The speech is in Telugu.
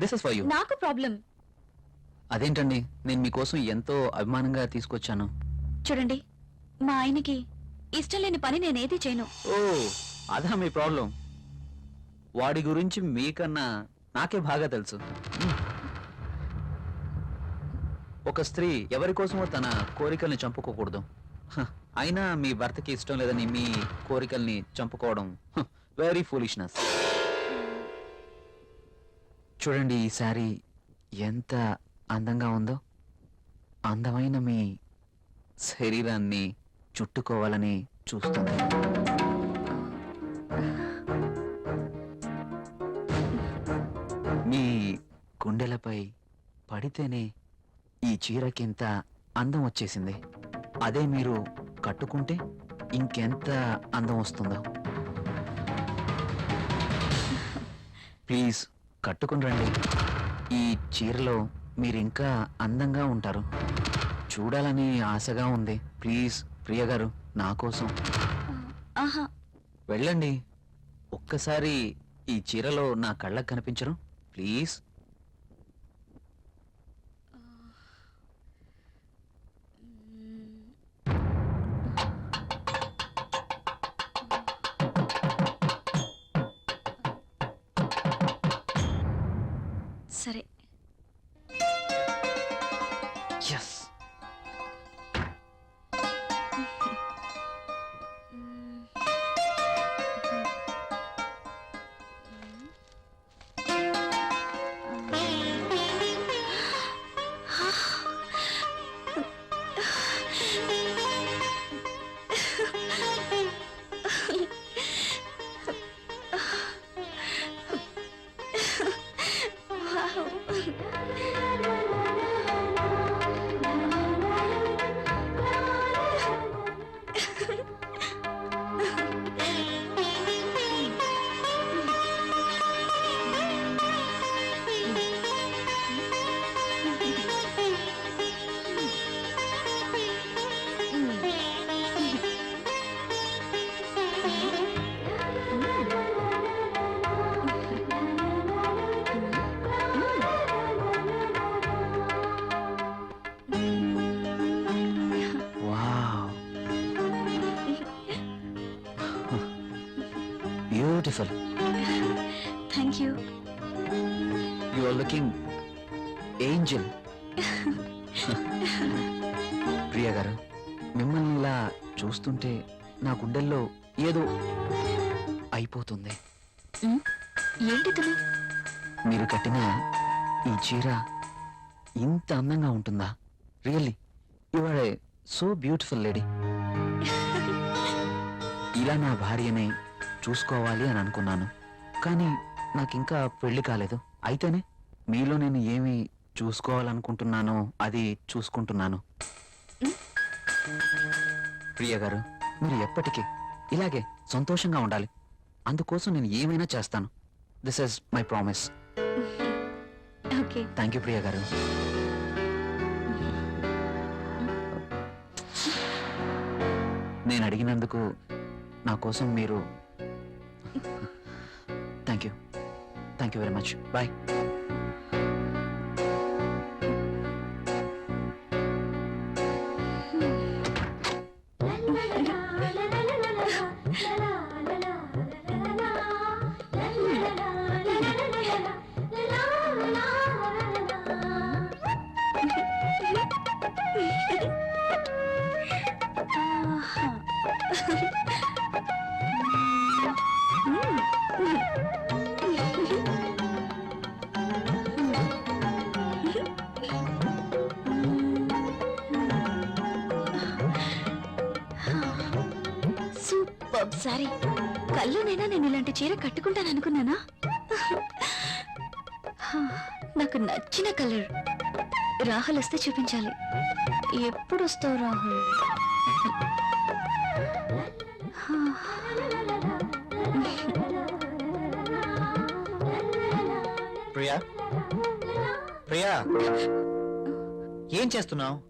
దిస్ ఇస్ ఫర్ యూ నాకు ప్రాబ్లం అదేంటండి? నేను మీకోసం ఎంతో అభిమానంగా తీసుకొచ్చాను. చూడండి మా ఆయనకి ఇష్టం లేని పని నేనేది చేయను. ఓ అదా మీ ప్రాబ్లం వాడి గురించి మీకన్నా నాకే బాగా తెలుసు. ఒక స్త్రీ ఎవరి కోసమో తన కోరికల్ని చంపుకోకూడదు. హ, అయినా మీ భర్తకి ఇష్టం లేదని మీ కోరికల్ని చంపుకోవడం వెరీ ఫూలిష్నెస్ చూడండి ఈ శారీ ఎంత అందంగా ఉందో. అందమైన మీ శరీరాన్ని చుట్టుకోవాలని చూస్తుంది. మీ గుండెలపై పడితేనే ఈ చీరకింత అందం వచ్చేసింది. అదే మీరు కట్టుకుంటే ఇంకెంత అందం వస్తుందో. ప్లీజ్ కట్టుకుని రండి. ఈ చీరలో మీరు ఇంకా అందంగా ఉంటారు. చూడాలని ఆశగా ఉంది. ప్లీజ్ ప్రియ గారు నా కోసం. ఆహా. వెళ్ళండి. ఒక్కసారి ఈ చీరలో నా కళ్ళకు కనిపించరు. Please 了。beautiful thank you you are looking angel Priya garu మిమ్మల్ని ఇలా చూస్తుంటే నా గుండెల్లో ఏదో అయిపోతుంది. ఏంటి తను మీరు కట్టిన ఈ చీర ఇంత అందంగా ఉంటుందా? Really you are so beautiful lady ఇలా నా భార్యని చూసుకోవాలి అని అనుకున్నాను. కానీ నాకు ఇంకా పెళ్ళి కాలేదు. అయితేనే మీలో నేను ఏమి చూసుకోవాలనుకుంటున్నానో అది చూసుకుంటున్నాను. ప్రియ గారు మీరు ఎప్పటికీ ఇలాగే సంతోషంగా ఉండాలి. అందుకోసం నేను ఏమైనా చేస్తాను. This is my promise thank you Priya garu. నేను అడిగినందుకు నా కోసం మీరు thank you thank you very much boy super. Sorry కళ్ళునైనా నేను ఇలాంటి చీర కట్టుకుంటాను అనుకున్నానా? నాకు నచ్చిన కలర్ రాహుల్ వస్తే చూపించాలి. ఎప్పుడు వస్తావు రాహుల్? ప్రియా? ప్రియా? ఏం చేస్తున్నావు?